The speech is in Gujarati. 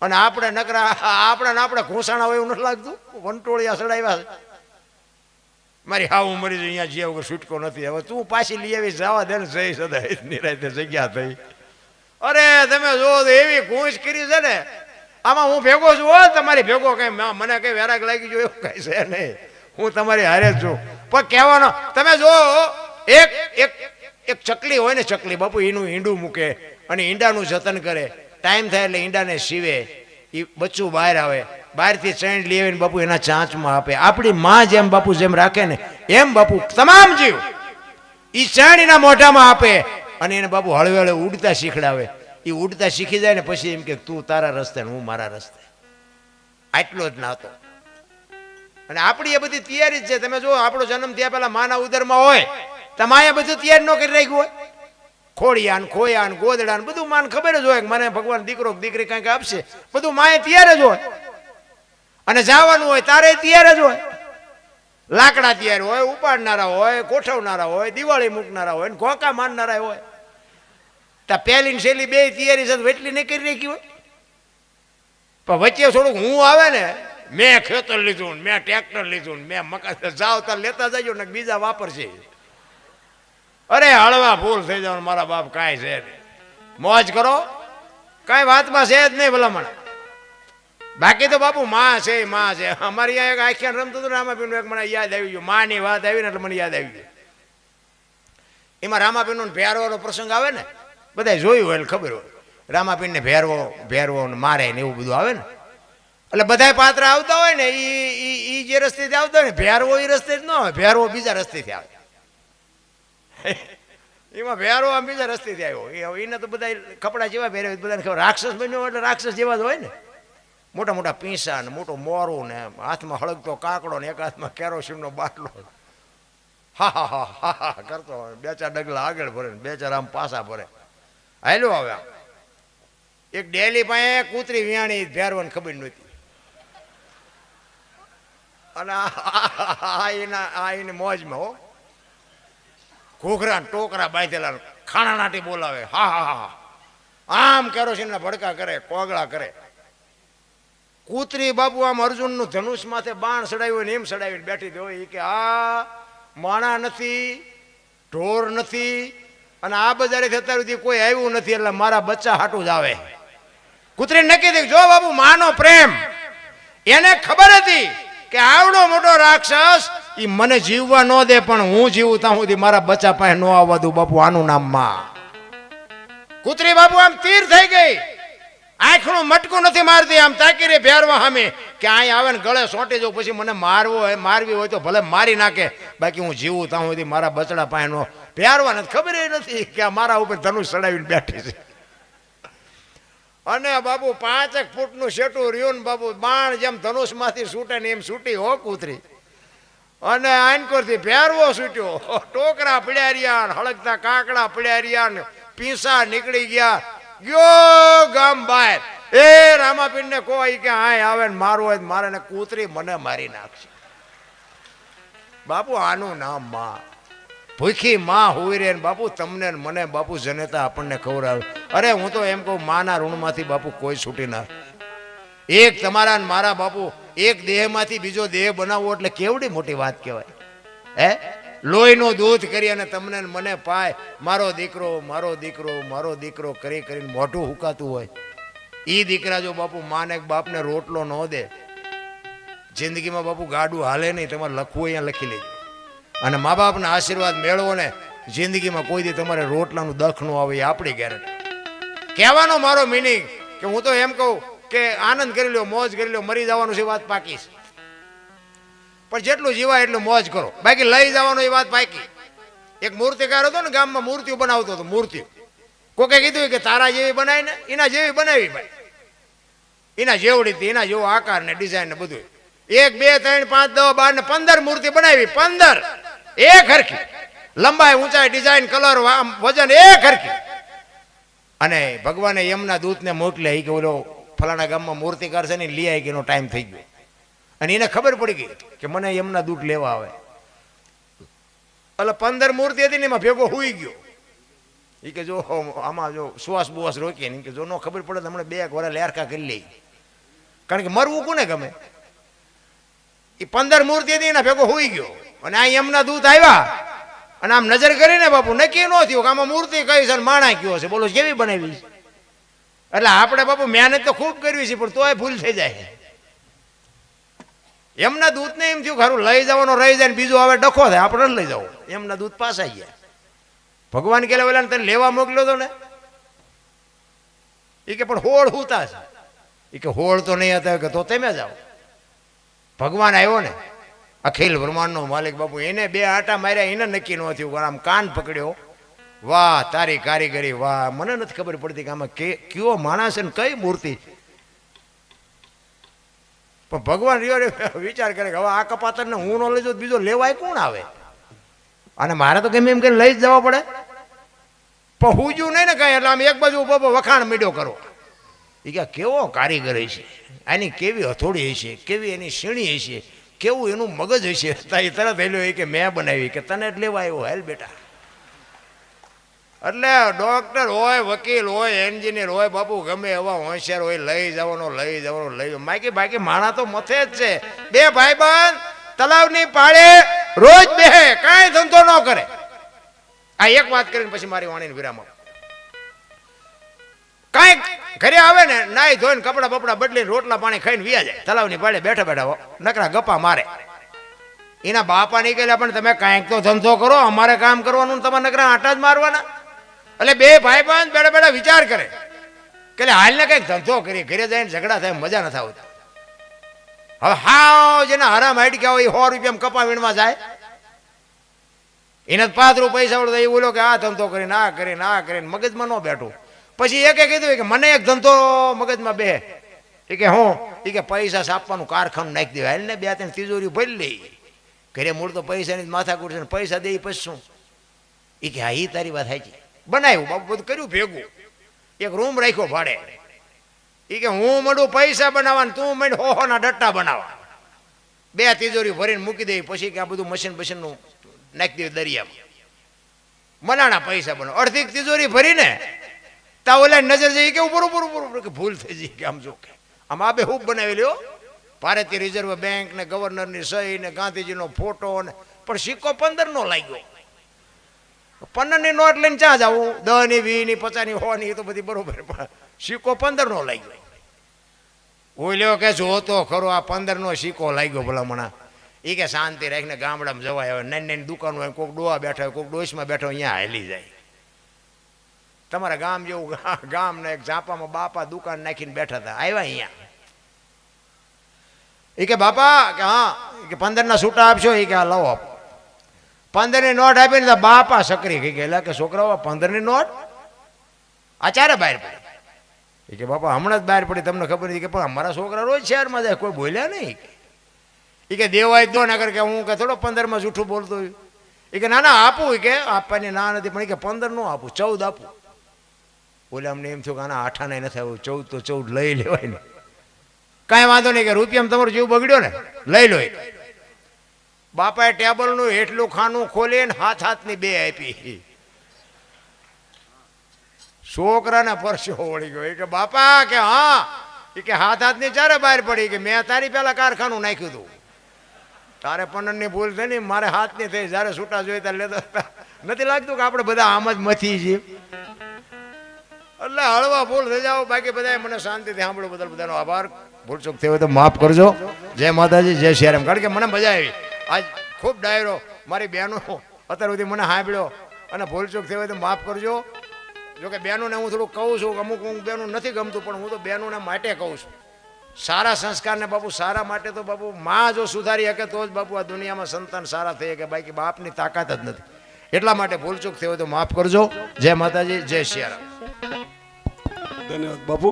અને આપણે નકરા, આપણે ને આપણે ઘૂંસાણા હોય એવું નથી લાગતું? વંટોળિયા સડાવ્યા છે. મારી હાવ મરી જાય અહીંયા જ્યાં વગર છૂટકો નથી. હવે તું પાછી લઈ આવી જવા દે ને જઈ સદાય. નિરાતે જગ્યા થઈ. અરે, તમે જો એવી ઘૂંસ કરી છે ને. આમાં હું ભેગો છું, હો, તમારી ભેગો કઈ મને કઈ વેરાગ લાગી એવું કઈ છે નહીં. હું તમારી હારે જ છું. પણ કહેવાનો, તમે જો એક એક એક ચકલી હોય ને ચકલી, બાપુ, એનું ઈંડું મૂકે અને ઈંડાનું જતન કરે. ટાઈમ થાય એટલે ઈંડાને સીવે. એ બચ્ચું બહાર આવે. બહારથી ચણ લઈ આવીને બાપુ એના ચાંચમાં આપે. આપણી માં જેમ બાપુ જેમ રાખે ને, એમ બાપુ તમામ જીવ એ ચણ એના મોઢામાં આપે અને એને બાપુ હળવે હળવે ઉડતા શીખડાવે. એ ઉડતા શીખી જાય ને પછી એમ કે, તું તારા રસ્તે હું મારા રસ્તે. આટલો જ નાતો. અને આપણી એ બધી તૈયારી જ છે. તમે જો આપણો જન્મ થયા પહેલા માના ઉદરમાં હોય. તમારે બધું તૈયાર ન કરી રાખ્યું હોય. ખોડિયાન ખોયાન ને બધું માન ખબર જ હોય મને ભગવાન દીકરો દીકરી કંઈક આપશે. બધું માએ ત્યારે જ હોય. અને જવાનું હોય તારે તૈયાર જ હોય. લાકડા ત્યારે હોય, ઉપાડનારા હોય, ગોઠવનારા હોય, દિવાળી મૂકનારા હોય, ને ઘોકા મારનારા હોય. ત્યાં પહેલી ને શેલી બે તૈયારી છે એટલી નહીં કરી રાખી હોય. પણ વચ્ચે થોડુંક હું આવે ને, મેં ખેતર લીધું મેં ટ્રેક્ટર લીધું મેં મકાન જાવ તાર લેતા જજો ને બીજા વાપરશે. અરે હળવા ફૂલ થઈ જવાનું મારા બાપ કાંઈ છે નહીં. મોજ કરો. કાંઈ વાતમાં છે જ નહીં ભલામણ. બાકી તો બાપુ માં છે માં છે. અમારી અહીંયા એક આખ્યાન રમતું હતું રામાપીનું એક મને યાદ આવી ગયું. માની વાત આવી ને એટલે મને યાદ આવી ગયું. એમાં રામાપીનો ભેરવાનો પ્રસંગ આવે ને બધા જોયું હોય ખબર હોય. રામાપીનને ભેરવો ભેરવો ને મારે ને એવું બધું આવે ને. એટલે બધા પાત્ર આવતા હોય ને એ જે રસ્તેથી આવતા હોય ને, ભેરવો એ રસ્તે જ ન હોય ભેરવો બીજા રસ્તેથી આવે. એમાં ભેરો આમ બીજા રસ્તેથી આવ્યો. એને તો બધા કપડાં જેવા પહેર્યા બધાને ખબર. રાક્ષસ બન્યો એટલે રાક્ષસ જેવા જ હોય ને. મોટા મોટા પીંસા ને મોટો મોરું ને હાથમાં હળગતો કાકડો ને એક હાથમાં કેરોસીનનો બાટલો. હા હા હા હા હા, કરતો હોય. બે ચાર ડગલા આગળ ભરે બે ચાર આમ પાછા ભરે. હાલો હવે એક ડેલી પાસે કૂતરી વિયાણી ભેરવાની ખબર નહોતી. અને આ એના, આ એની મોજમાં હો. ઘોઘરા ટોકરા બાંધેલા ખાણા નાટી બોલાવે. હા હા હા આમ કેરોસીનના ભડકા કરે, કોગળા કરે. કૂતરી બાપુ આમ અર્જુનનું ધનુષ માથે બાણ ચડાવ્યું ને એમ ચડાવીને બેઠી દો એ કે આ માણા નથી, ઢોર નથી, અને આ બજારે થતા સુધી કોઈ આવ્યું નથી, એટલે મારા બચ્ચા હાટું જ આવે. કૂતરી નક્કી થઈ જો બાપુ, માનો પ્રેમ. એને ખબર હતી કે આવડો મોટો રાક્ષસ ઈ મને જીવવા ન દે, પણ હું જીવું ત્યાં સુધી મારા બચ્ચા પાસે ન આવવા દઉં બાપુ આનું નામમાં કૂતરી બાપુ, આમ તીર થઈ ગઈ. આંખનું મટકું નથી મારતી, આમ તાકી રે ભેરવા સામે કે અહીં આવે ને ગળે સોંટી જાઉં પછી મને મારવો હોય, મારવી હોય તો ભલે મારી નાખે. બાકી હું જીવું ત્યાં સુધી મારા બચડા પાસે નો ભેરવા નથી. ખબર એ નથી કે આ મારા ઉપર ધનુષ ચડાવીને બેઠી છે. અને બાબુ પાંચેક ફૂટનું શેટું રહ્યું ને બાબુ બાણ જેમ ધનુષમાંથી છૂટે ને એમ છૂટી, હો કૂતરી. અને આનકોરથી ભેરવો છૂટ્યો. ટોકરા પડ્યા રહ્યા હળગતા કાકડા પડ્યા રહ્યા પીસા નીકળી ગયા. ગયો ગામ બહાર. એ રામાપીરને કોઈ કે હાય, આવે ને મારું હોય મારે ને કૂતરી મને મારી નાખશે. બાપુ, આનું નામમાં. ભૂખી માં હોઈ રે બાપુ, તમને મને, બાપુ, જનેતા આપણને ખવડાવે અરે, હું તો એમ કહું, માના ઋણમાંથી બાપુ કોઈ છૂટી ના. એક તમારા મારા બાપુ એક દેહમાંથી બીજો દેહ બનાવવો એટલે કેવડી મોટી વાત કહેવાય. હે? લોહીનું દૂધ કરી અને તમને મને પાય. મારો દીકરો મારો દીકરો મારો દીકરો કરી કરીને મોઢું હુકાતું હોય. એ દીકરા જો બાપુ માને બાપને રોટલો ન દે, જિંદગીમાં બાપુ ગાડું હાલે નહીં, તમારે લખવું અહીંયા લખી લેજો. અને મા બાપના આશીર્વાદ મેળવો ને, જિંદગીમાં કોઈ દી તમારે રોટલાનું દખ ન આવે આપણી ગેરંટી. કહેવાનો મારો મિનિંગ કે હું તો એમ કહું કે આનંદ કરી લો મોજ કરી લ્યો, મરી જવાનું છે વાત પાકી છે. પણ જેટલું જીવાય એટલું મોજ કરો. બાકી લઈ જવાનું એ વાત પાકી. એક મૂર્તિકાર હતો ને ગામમાં મૂર્તિઓ બનાવતો હતો, મૂર્તિઓ. કોકે કીધું કે તારા જેવી બનાવી ને, એના જેવી બનાવી ભાઈ. એના જેવડી હતી, એના જેવો આકાર ને ડિઝાઇન ને બધું એક, બે, ત્રણ, પાંચ, દસ, બાર ને પંદર મૂર્તિ બનાવી, પંદર. એક હરખી. લંબાઈ ઊંચાઈ ડિઝાઇન કલર વજન એક હરખી. અને ભગવાને યમના દૂતને મોકલે એ કે ઓલો ફલાણા ગામમાં મૂર્તિકાર છે ને લઈ ગયો ટાઈમ થઈ ગયો. અને એને ખબર પડી ગઈ કે મને એમના દૂધ લેવા આવે. એટલે પંદર મૂર્તિ હતી ને એમાં ભેગો હુઈ ગયો. એ કે જો આમાં જો શ્વાસ બુવાસ રોકીએ ને કે જો નો ખબર પડે તો હમણાં બે એક વાર લેરકા કરી લઈ. કારણ કે મરવું કોને ગમે? એ પંદર મૂર્તિ હતી એના ભેગો હોઈ ગયો. અને આ એમના દૂત આવ્યા અને આમ નજર કરીને બાપુ નક્કી ન થયું કે આમાં મૂર્તિ કઈ છે માણા કયો છે. બોલો કેવી બનાવી છે? એટલે આપણે બાપુ મહેનત તો ખૂબ કરવી છે, પણ તોય ભૂલ થઈ જાય. એમના દૂધને એમ થયું ખરું લઈ જવાનો રહી જાય ને બીજું હવે ડખો થાય, આપણે લઈ જવું. એમના દૂધ પાછા ગયા. ભગવાન કે ઓલા તને લેવા મોકલ્યો તો ને? એ કે, પણ હોળ હુતા છે. એ કે, હોળ તો નહીં હતા. કે, તો તમે જાઓ ભગવાન આવ્યો ને, અખિલ બ્રહ્માંડનો માલિક બાપુ, એને બે આટા માર્યા, એને નક્કી ન થયું આમ કાન પકડ્યો. વાહ, તારી કારીગરી, વાહ. મને નથી ખબર પડતી કે આમાં કયો માણસ ને કઈ મૂર્તિ. પણ ભગવાન રહ્યો વિચાર કરે કે હવે આ કપાતરને હું ન લઈ જાઉં, બીજો લેવાય કોણ આવે? અને મારે તો કેમ એમ કરીને લઈ જ જવા પડે? પણ હુજ્યું નહીં ને કાંઈ, એટલે આમ એક બાજુ ઊભો વખાણ મીડ્યો કરો. એ કે, કેવો કારીગર હશે આની કેવી હથોડી હશે? કેવી એની શીણી હશે? કેવું એનું મગજ હશે? તરત હેલ્યો એ કે, મેં બનાવી, કે તને જ લેવા આવ્યો, હેલ બેટા. એટલે ડૉક્ટર હોય, વકીલ હોય એન્જિનિયર હોય, બાપુ ગમે એવા હોશિયાર હોય, લઈ જવાનો લઈ જવાનો, લઈ. બાકી બાકી માણા તો મથે જ છે. બે ભાઈ બંધ તલાવની પાળે રોજ બે કાંઈ ધંધો ન કરે. આ એક વાત કરીને પછી મારી વાણીને વિરામ આપો. કાંઈક ઘરે આવે ને, નાઈ ધોઈને કપડા બપડા બદલીને રોટલા પાણી ખાઈને વિયા જાય. તલાવની પાળે બેઠા બેઠા નકરા ગપ્પા મારે. એના બાપા નીકળ્યા પણ તમે કાંઈક તો ધંધો કરો, અમારે કામ કરવાનું તમારે નકરા આટા જ મારવાના. એટલે બે ભાઈ બંધ બેડા બેઠા વિચાર કરે કે હાલને કંઈક ધંધો કરી ઘરે જઈને ઝઘડા થાય, મજા નથી આવતી. હવે હાવ જેના હરામ હાઈટ ગયા હોય સો રૂપિયામાં કપા વીણવા જાય. એને રૂપિયા પૈસા વળતા એ બોલો કે આ ધંધો કરીને, આ કરીને આ કરીને, મગજમાં ન બેઠું. પછી એકે કીધું કે મને એક ધંધો મગજમાં બે. એ કે હું? એ કે પૈસા સાપવાનું કારખાનું નાખી દેવાય. એને બે, ત્રણ તિજોરી ભરી લઈ. ઘરે મૂળ તો પૈસાની માથાકૂટ છે પૈસા દે પછી શું? એ કે હા એ તારી વાત સાચી. બનાવ્યું બાપુ બધું કર્યું ભેગું. એક રૂમ રાખ્યો ભાડે. એ કે હું મળું પૈસા બનાવવા તું મળ હો ના ડટ્ટા બનાવવા બે તિજોરી ભરીને મૂકી દે, પછી કે આ બધું મશીન બશીનનું નાખી દે દરિયામાં. મનાણા પૈસા બનાવ. અડધી તિજોરી ભરીને, તા ઓલા નજર જઈ કે ઉપર ઉપર ઉપર કે ભૂલ થઈ જઈ કે આમ જો કે. આમ આ બે હું બનાવી લ્યો ભારતીય રિઝર્વ બેંક ને ગવર્નરની સહી ને ગાંધીજીનો ફોટો ને પણ સિક્કો પંદર નો લાગ્યો. પંદરની નોટ લઈને ચા જવું દસની વીસની પચાસની સો ની એ તો બધી બરોબર. પણ સિક્કો પંદર નો લાગ્યો ઓલ્યો કે જો તો ખરો આ પંદર નો સિક્કો લાગ્યો ભલામણા. એ કે શાંતિ રાખીને ગામડામાં જવાય હવે. નાની નાની દુકાન હોય કોઈક ડોવા બેઠા હોય કોઈક ડોશમાં બેઠો હોય, અહીંયા હાલી જાય. તમારા ગામ જેવું ગામ ને એક ઝાપામાં બાપા દુકાન નાખીને બેઠા હતા. આવ્યા અહીંયા. એ કે બાપા કે હા કે પંદરના છૂટા આપશો? એ કે આ લાવો આપો. પંદરની નોટ આપીને તો બાપા સકરી ગઈ ગયેલા કે છોકરાઓ પંદરની નોટ? આ ચારે બહાર પડી. કે, બાપા, હમણાં જ બહાર પડી. તમને ખબર નથી કે, પણ અમારા છોકરા રોજ શહેરમાં જાય, કોઈ બોલ્યા નહીં. એ કે, દેવાય દો ના કર કે હું કે થોડો પંદરમાં જૂઠું બોલતો હોય. એ કે, ના ના, આપું. કે, આપવાની ના નથી, પણ એ કે, પંદર નો આપું, ચૌદ આપું. બોલે, અમને એમ થયું કે, આના આઠાના નથી આવ્યું, ચૌદ તો ચૌદ લઈ લેવાય ને. કાંઈ વાંધો નહીં, કે રૂપિયામાં તમારો જીવ બગડ્યો ને, લઈ લો. બાપાએ ટેબલનું હેઠલું ખાનું ખોલીને હાથ હાથની બે આપી. છોકરાને પરસ્યો વળી ગયો. કે, બાપા, કે હા? એ કે, હાથ હાથની ચારે બહાર પડી કે મેં તારી પહેલાં કારખાનું નાખ્યું હતું તારે પનનની ભૂલ થઈ ને મારે હાથની થઈ. જ્યારે છૂટા જોઈએ ત્યારે લેતા નથી લાગતું કે આપણે બધા આમ જ મથી છીએ. એટલે હળવા ભૂલ થઈ જાઓ. બાકી બધા મને શાંતિથી સાંભળો બદલ બધાનો આભાર. ભૂલચૂક થયો તો માફ કરજો. જય માતાજી, જય શ્રી કારણ કે મને મજા આવી. આજ ખૂબ ડાયરો. મારી બહેનો અત્યાર સુધી મને સાંભળ્યો અને ભૂલચૂક થઈ હોય તો માફ કરજો. જો કે બહેનોને હું થોડું કહું છું કે અમુક હું બેનું નથી ગમતું, પણ હું તો બહેનોને માટે કહું છું. સારા સંસ્કારને બાપુ, સારા માટે તો બાપુ માં જો સુધારી શકે તો જ બાપુ આ દુનિયામાં સંતાન સારા થઈ શકે, બાકી બાપની તાકાત જ નથી. એટલા માટે ભૂલચૂક થઈ હોય તો માફ કરજો. જય માતાજી, જય શિયારામ. ધન્યવાદ બાપુ.